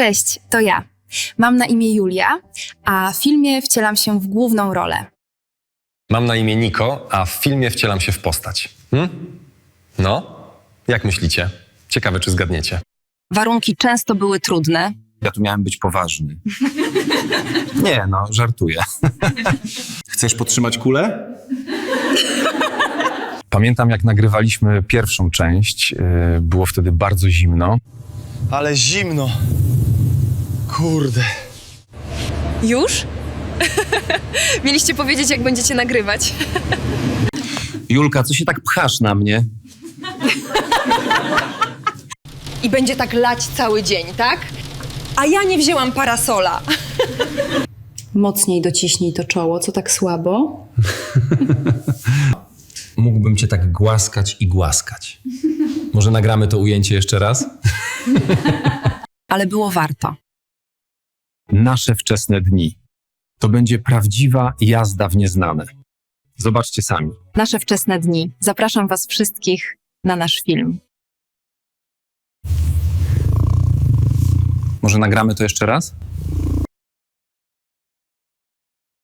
Cześć, to ja. Mam na imię Julia, a w filmie wcielam się w główną rolę. Mam na imię Niko, a w filmie wcielam się w postać. Hmm? No, jak myślicie? Ciekawe, czy zgadniecie. Warunki często były trudne. Ja tu miałem być poważny. Nie, no, żartuję. Chcesz podtrzymać kulę? Pamiętam, jak nagrywaliśmy pierwszą część. yy, Było wtedy bardzo zimno. Ale zimno. Kurde. Już? Mieliście powiedzieć, jak będziecie nagrywać. Julka, co się tak pchasz na mnie? I będzie tak lać cały dzień, tak? A ja nie wzięłam parasola. Mocniej dociśnij to czoło, co tak słabo? Mógłbym cię tak głaskać i głaskać. Może nagramy to ujęcie jeszcze raz? Ale było warto. Nasze wczesne dni. To będzie prawdziwa jazda w nieznane. Zobaczcie sami. Nasze wczesne dni. Zapraszam Was wszystkich na nasz film. Może nagramy to jeszcze raz?